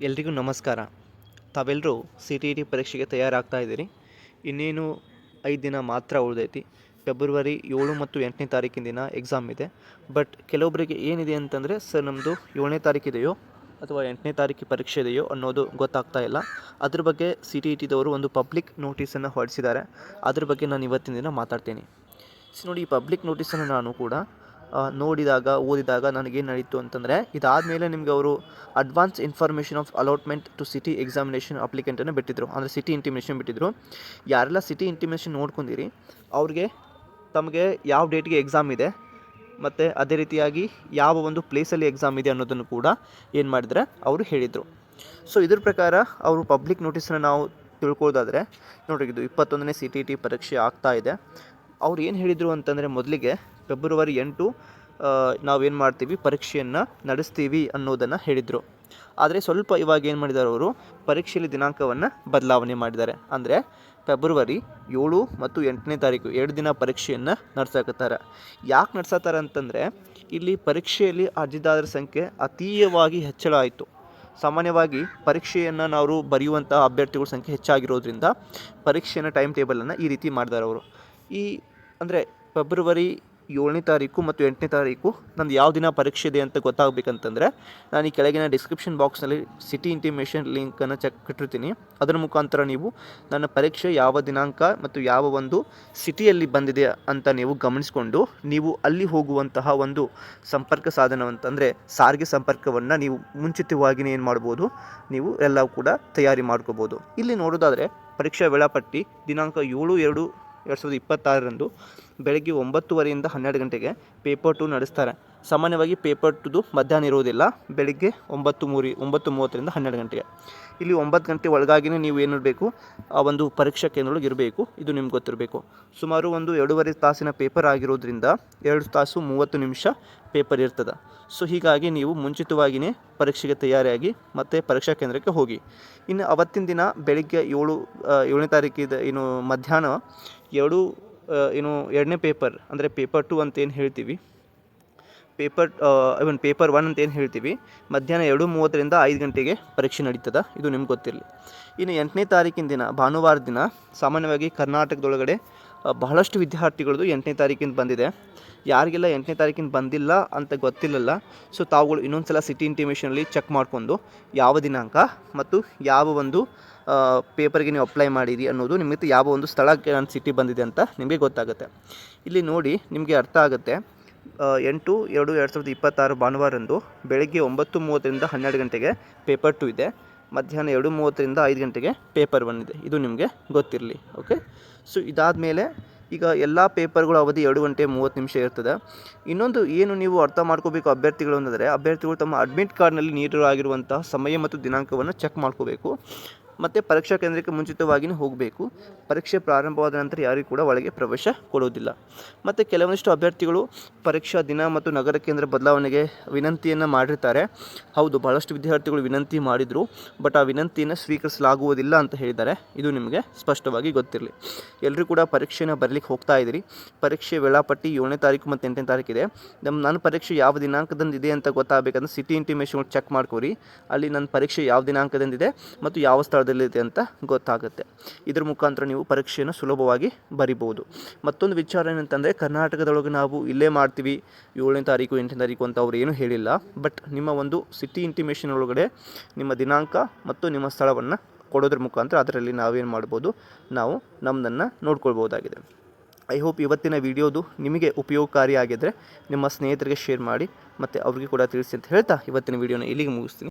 ಎಲ್ರಿಗೂ ನಮಸ್ಕಾರ. ತಾವೆಲ್ಲರೂ ಸಿ ಟಿ ಇ ಟಿ ಪರೀಕ್ಷೆಗೆ ತಯಾರಾಗ್ತಾ ಇದ್ದೀರಿ. ಇನ್ನೇನು ಐದು ದಿನ ಮಾತ್ರ ಉಳಿದೈತಿ. ಫೆಬ್ರವರಿ ಏಳು ಮತ್ತು ಎಂಟನೇ ತಾರೀಕಿನ ದಿನ ಎಕ್ಸಾಮ್ ಇದೆ. ಬಟ್ ಕೆಲವೊಬ್ಬರಿಗೆ ಏನಿದೆ ಅಂತಂದರೆ, ಸರ್ ನಮ್ಮದು ಏಳನೇ ತಾರೀಕಿದೆಯೋ ಅಥವಾ ಎಂಟನೇ ತಾರೀಕು ಪರೀಕ್ಷೆ ಇದೆಯೋ ಅನ್ನೋದು ಗೊತ್ತಾಗ್ತಾ ಇಲ್ಲ. ಅದ್ರ ಬಗ್ಗೆ ಸಿ ಟಿ ಇ ಟಿದವರು ಒಂದು ಪಬ್ಲಿಕ್ ನೋಟಿಸನ್ನು ಹೊರಡಿಸಿದ್ದಾರೆ. ಅದ್ರ ಬಗ್ಗೆ ನಾನು ಇವತ್ತಿನ ದಿನ ಮಾತಾಡ್ತೀನಿ. ಸೊ, ನೋಡಿ, ಈ ಪಬ್ಲಿಕ್ ನೋಟಿಸನ್ನು ನಾನು ಕೂಡ ನೋಡಿದಾಗ, ಓದಿದಾಗ ನನಗೇನು ನಡೀತು ಅಂತಂದರೆ, ಇದಾದಮೇಲೆ ನಿಮಗೆ ಅವರು advance information of allotment to city examination ಅಪ್ಲಿಕೆಂಟನ್ನು ಬಿಟ್ಟಿದ್ರು. ಅಂದರೆ ಸಿಟಿ ಇಂಟಿಮೇಷನ್ ಬಿಟ್ಟಿದ್ರು. ಯಾರೆಲ್ಲ ಸಿಟಿ ಇಂಟಿಮೇಷನ್ ನೋಡ್ಕೊಂಡಿರಿ, ಅವ್ರಿಗೆ ತಮಗೆ ಯಾವ ಡೇಟ್ಗೆ ಎಕ್ಸಾಮ್ ಇದೆ, ಮತ್ತು ಅದೇ ರೀತಿಯಾಗಿ ಯಾವ ಒಂದು ಪ್ಲೇಸಲ್ಲಿ ಎಕ್ಸಾಮ್ ಇದೆ ಅನ್ನೋದನ್ನು ಕೂಡ ಏನು ಮಾಡಿದರೆ ಅವರು ಹೇಳಿದರು. ಸೊ ಇದ್ರ ಪ್ರಕಾರ ಅವರು ಪಬ್ಲಿಕ್ ನೋಟಿಸನ್ನು ನಾವು ತಿಳ್ಕೊಳ್ಳೋದಾದರೆ ನೋಡ್ರಿ ಇದು ಇಪ್ಪತ್ತೊಂದನೇ ಸಿ ಟಿ ಟಿ ಪರೀಕ್ಷೆ ಆಗ್ತಾ ಇದೆ. ಅವ್ರು ಏನು ಹೇಳಿದರು ಅಂತಂದರೆ, ಮೊದಲಿಗೆ ಫೆಬ್ರವರಿ ಎಂಟು ನಾವೇನು ಮಾಡ್ತೀವಿ? ಪರೀಕ್ಷೆಯನ್ನು ನಡೆಸ್ತೀವಿ ಅನ್ನೋದನ್ನು ಹೇಳಿದರು. ಆದರೆ ಸ್ವಲ್ಪ ಇವಾಗ ಏನು ಮಾಡಿದ್ದಾರೆ ಅವರು? ಪರೀಕ್ಷೆಯಲ್ಲಿ ದಿನಾಂಕವನ್ನು ಬದಲಾವಣೆ ಮಾಡಿದ್ದಾರೆ. ಅಂದರೆ ಫೆಬ್ರವರಿ ಏಳು ಮತ್ತು ಎಂಟನೇ ತಾರೀಕು ಎರಡು ದಿನ ಪರೀಕ್ಷೆಯನ್ನು ನಡೆಸಾಕತ್ತಾರೆ. ಯಾಕೆ ನಡ್ಸತ್ತಾರೆ ಅಂತಂದರೆ ಇಲ್ಲಿ ಪರೀಕ್ಷೆಯಲ್ಲಿ ಅರ್ಜಿದಾರರ ಸಂಖ್ಯೆ ಅತೀಯವಾಗಿ ಹೆಚ್ಚಳ ಆಯಿತು. ಸಾಮಾನ್ಯವಾಗಿ ಪರೀಕ್ಷೆಯನ್ನು ನಾವು ಬರೆಯುವಂಥ ಅಭ್ಯರ್ಥಿಗಳ ಸಂಖ್ಯೆ ಹೆಚ್ಚಾಗಿರೋದ್ರಿಂದ ಪರೀಕ್ಷೆಯನ್ನು ಟೈಮ್ ಟೇಬಲನ್ನು ಈ ರೀತಿ ಮಾಡಿದ್ದಾರೆ ಅವರು. ಈ ಅಂದರೆ ಫೆಬ್ರವರಿ ಏಳನೇ ತಾರೀಕು ಮತ್ತು ಎಂಟನೇ ತಾರೀಕು ನಂದು ಯಾವ ದಿನ ಪರೀಕ್ಷೆ ಇದೆ ಅಂತ ಗೊತ್ತಾಗಬೇಕಂತಂದರೆ ನಾನು ಈ ಕೆಳಗಿನ ಡಿಸ್ಕ್ರಿಪ್ಷನ್ ಬಾಕ್ಸ್ನಲ್ಲಿ ಸಿಟಿ ಇಂಟಿಮೇಷನ್ ಲಿಂಕನ್ನು ಚೆಕ್ ಇಟ್ಟಿರ್ತೀನಿ. ಅದರ ಮುಖಾಂತರ ನೀವು ನನ್ನ ಪರೀಕ್ಷೆ ಯಾವ ದಿನಾಂಕ ಮತ್ತು ಯಾವ ಒಂದು ಸಿಟಿಯಲ್ಲಿ ಬಂದಿದೆ ಅಂತ ನೀವು ಗಮನಿಸಿಕೊಂಡು ನೀವು ಅಲ್ಲಿ ಹೋಗುವಂತಹ ಒಂದು ಸಂಪರ್ಕ ಸಾಧನವಂತಂದರೆ ಸಾರಿಗೆ ಸಂಪರ್ಕವನ್ನು ನೀವು ಮುಂಚಿತವಾಗಿಯೇ ಏನು ಮಾಡ್ಬೋದು, ನೀವು ಎಲ್ಲ ಕೂಡ ತಯಾರಿ ಮಾಡ್ಕೋಬೋದು. ಇಲ್ಲಿ ನೋಡೋದಾದರೆ ಪರೀಕ್ಷಾ ವೇಳಾಪಟ್ಟಿ ದಿನಾಂಕ ಏಳು ಎರಡು ಎರಡು ಸಾವಿರದ ಇಪ್ಪತ್ತಾರರಂದು ಬೆಳಗ್ಗೆ ಒಂಬತ್ತುವರೆಯಿಂದ ಹನ್ನೆರಡು ಗಂಟೆಗೆ ಪೇಪರ್ ಟು ನಡೆಸ್ತಾರೆ. ಸಾಮಾನ್ಯವಾಗಿ ಪೇಪರ್ ಟುದು ಮಧ್ಯಾಹ್ನ ಇರೋದಿಲ್ಲ ಬೆಳಿಗ್ಗೆ ಒಂಬತ್ತು ಮೂರಿ, ಒಂಬತ್ತು ಮೂವತ್ತರಿಂದ ಹನ್ನೆರಡು ಗಂಟೆಗೆ. ಇಲ್ಲಿ ಒಂಬತ್ತು ಗಂಟೆ ಒಳಗಾಗಿನೇ ನೀವು ಏನಿರಬೇಕು ಆ ಒಂದು ಪರೀಕ್ಷಾ ಕೇಂದ್ರದೊಳಗೆ ಇರಬೇಕು, ಇದು ನಿಮ್ಗೆ ಗೊತ್ತಿರಬೇಕು. ಸುಮಾರು ಒಂದು ಎರಡೂವರೆ ತಾಸಿನ ಪೇಪರ್ ಆಗಿರೋದ್ರಿಂದ ಎರಡು ತಾಸು ಮೂವತ್ತು ನಿಮಿಷ ಪೇಪರ್ ಇರ್ತದೆ. ಸೊ ಹೀಗಾಗಿ ನೀವು ಮುಂಚಿತವಾಗಿಯೇ ಪರೀಕ್ಷೆಗೆ ತಯಾರಿಯಾಗಿ ಮತ್ತು ಪರೀಕ್ಷಾ ಕೇಂದ್ರಕ್ಕೆ ಹೋಗಿ. ಇನ್ನು ಅವತ್ತಿನ ದಿನ ಬೆಳಿಗ್ಗೆ ಏಳು ಏಳನೇ ತಾರೀಕಿದ, ಏನು ಮಧ್ಯಾಹ್ನ ಎರಡು ಏನು ಎರಡನೇ ಪೇಪರ್ ಅಂದರೆ ಪೇಪರ್ ಟು ಅಂತ ಏನು ಹೇಳ್ತೀವಿ ಪೇಪರ್ ಇವನ್ ಪೇಪರ್ ಒನ್ ಅಂತ ಏನು ಹೇಳ್ತೀವಿ, ಮಧ್ಯಾಹ್ನ ಎರಡು ಮೂವತ್ತರಿಂದ ಐದು ಗಂಟೆಗೆ ಪರೀಕ್ಷೆ ನಡೀತದೆ. ಇದು ನಿಮ್ಗೆ ಗೊತ್ತಿರಲಿ. ಇನ್ನು ಎಂಟನೇ ತಾರೀಕಿನ ದಿನ, ಭಾನುವಾರ ದಿನ, ಸಾಮಾನ್ಯವಾಗಿ ಕರ್ನಾಟಕದೊಳಗಡೆ ಬಹಳಷ್ಟು ವಿದ್ಯಾರ್ಥಿಗಳದು ಎಂಟನೇ ತಾರೀಕಿನ ಬಂದಿದೆ. ಯಾರಿಗೆಲ್ಲ ಎಂಟನೇ ತಾರೀಕಿನ ಬಂದಿಲ್ಲ ಅಂತ ಗೊತ್ತಿಲ್ಲಲ್ಲ, ಸೊ ತಾವುಗಳು ಇನ್ನೊಂದು ಸಲ ಸಿಟಿ ಇಂಟಿಮೇಷನಲ್ಲಿ ಚೆಕ್ ಮಾಡಿಕೊಂಡು ಯಾವ ದಿನಾಂಕ ಮತ್ತು ಯಾವ ಒಂದು ಪೇಪರ್ಗೆ ನೀವು ಅಪ್ಲೈ ಮಾಡಿರಿ ಅನ್ನೋದು ನಿಮಗೆ ಯಾವ ಒಂದು ಸ್ಥಳಕ್ಕೆ ನನ್ನ ಸಿಟಿ ಬಂದಿದೆ ಅಂತ ನಿಮಗೆ ಗೊತ್ತಾಗುತ್ತೆ. ಇಲ್ಲಿ ನೋಡಿ ನಿಮಗೆ ಅರ್ಥ ಆಗುತ್ತೆ. ಎಂಟು, ಎರಡು ಎರಡು ಸಾವಿರದ ಇಪ್ಪತ್ತಾರು ಭಾನುವಾರಂದು ಬೆಳಗ್ಗೆ ಒಂಬತ್ತು ಮೂವತ್ತರಿಂದ ಹನ್ನೆರಡು ಗಂಟೆಗೆ ಪೇಪರ್ ಟು ಇದೆ. ಮಧ್ಯಾಹ್ನ ಎರಡು ಮೂವತ್ತರಿಂದ ಐದು ಗಂಟೆಗೆ ಪೇಪರ್ ಒನ್ ಇದೆ. ಇದು ನಿಮಗೆ ಗೊತ್ತಿರಲಿ, ಓಕೆ? ಸೊ, ಇದಾದಮೇಲೆ ಈಗ ಎಲ್ಲ ಪೇಪರ್ಗಳ ಅವಧಿ ಎರಡು ಗಂಟೆ ಮೂವತ್ತು ನಿಮಿಷ ಇರ್ತದೆ. ಇನ್ನೊಂದು ಏನು ನೀವು ಅರ್ಥ ಮಾಡ್ಕೋಬೇಕು ಅಭ್ಯರ್ಥಿಗಳು ಅಂದರೆ ಅಭ್ಯರ್ಥಿಗಳು ತಮ್ಮ ಅಡ್ಮಿಟ್ ಕಾರ್ಡ್ನಲ್ಲಿ ನೀಡಲಾಗಿರುವಂತಹ ಸಮಯ ಮತ್ತು ದಿನಾಂಕವನ್ನು ಚೆಕ್ ಮಾಡ್ಕೋಬೇಕು. ಮತ್ತು ಪರೀಕ್ಷಾ ಕೇಂದ್ರಕ್ಕೆ ಮುಂಚಿತವಾಗಿಯೇ ಹೋಗಬೇಕು. ಪರೀಕ್ಷೆ ಪ್ರಾರಂಭವಾದ ನಂತರ ಯಾರಿಗೂ ಕೂಡ ಒಳಗೆ ಪ್ರವೇಶ ಕೊಡುವುದಿಲ್ಲ ಮತ್ತು ಕೆಲವೊಂದಿಷ್ಟು ಅಭ್ಯರ್ಥಿಗಳು ಪರೀಕ್ಷಾ ದಿನ ಮತ್ತು ನಗರ ಕೇಂದ್ರ ಬದಲಾವಣೆಗೆ ವಿನಂತಿಯನ್ನು ಮಾಡಿರ್ತಾರೆ. ಹೌದು, ಬಹಳಷ್ಟು ವಿದ್ಯಾರ್ಥಿಗಳು ವಿನಂತಿ ಮಾಡಿದರು, ಬಟ್ ಆ ವಿನಂತಿಯನ್ನು ಸ್ವೀಕರಿಸಲಾಗುವುದಿಲ್ಲ ಅಂತ ಹೇಳಿದ್ದಾರೆ. ಇದು ನಿಮಗೆ ಸ್ಪಷ್ಟವಾಗಿ ಗೊತ್ತಿರಲಿ. ಎಲ್ಲರೂ ಕೂಡ ಪರೀಕ್ಷೆನ ಬರಲಿಕ್ಕೆ ಹೋಗ್ತಾ ಇದ್ದೀರಿ. ಪರೀಕ್ಷೆ ವೇಳಾಪಟ್ಟಿ ಏಳನೇ ತಾರೀಕು ಮತ್ತು ಎಂಟನೇ ತಾರೀಕಿದೆ ನಮ್ಮ ನನ್ನ ಪರೀಕ್ಷೆ ಯಾವ ದಿನಾಂಕದಂದು ಇದೆ ಅಂತ ಗೊತ್ತಾಗಬೇಕಂದ್ರೆ ಸಿಟಿ ಇಂಟಿಮೇಷನ್ ಚೆಕ್ ಮಾಡ್ಕೋರಿ. ಅಲ್ಲಿ ನನ್ನ ಪರೀಕ್ಷೆ ಯಾವ ದಿನಾಂಕದಂದಿದೆ ಮತ್ತು ಯಾವ ಸ್ಥಳದಲ್ಲಿದೆ ಅಂತ ಗೊತ್ತಾಗುತ್ತೆ. ಇದ್ರ ಮುಖಾಂತರ ನೀವು ಪರೀಕ್ಷೆಯನ್ನು ಸುಲಭವಾಗಿ ಬರಿಬೋದು ಮತ್ತೊಂದು ವಿಚಾರ ಏನಂತಂದರೆ, ಕರ್ನಾಟಕದೊಳಗೆ ನಾವು ಇಲ್ಲೇ ಮಾಡ್ತೀವಿ, ಏಳನೇ ತಾರೀಕು, ಎಂಟನೇ ತಾರೀಕು ಅಂತ ಅವ್ರು ಏನೂ ಹೇಳಿಲ್ಲ. ಬಟ್ ನಿಮ್ಮ ಒಂದು ಸಿಟಿ ಇಂಟಿಮೇಷನ್ ಒಳಗಡೆ ನಿಮ್ಮ ದಿನಾಂಕ ಮತ್ತು ನಿಮ್ಮ ಸ್ಥಳವನ್ನು ಕೊಡೋದ್ರ ಮುಖಾಂತರ ಅದರಲ್ಲಿ ನಾವೇನು ಮಾಡ್ಬೋದು, ನಾವು ನಮ್ಮದನ್ನು ನೋಡ್ಕೊಳ್ಬೋದಾಗಿದೆ ಐ ಹೋಪ್ ಇವತ್ತಿನ ವಿಡಿಯೋದು ನಿಮಗೆ ಉಪಯೋಗಕಾರಿಯಾಗಿದ್ದರೆ ನಿಮ್ಮ ಸ್ನೇಹಿತರಿಗೆ ಶೇರ್ ಮಾಡಿ, ಮತ್ತು ಅವ್ರಿಗೆ ಕೂಡ ತಿಳಿಸಿ ಅಂತ ಹೇಳ್ತಾ ಇವತ್ತಿನ ವಿಡಿಯೋನ ಇಲ್ಲಿಗೆ ಮುಗಿಸ್ತೀನಿ.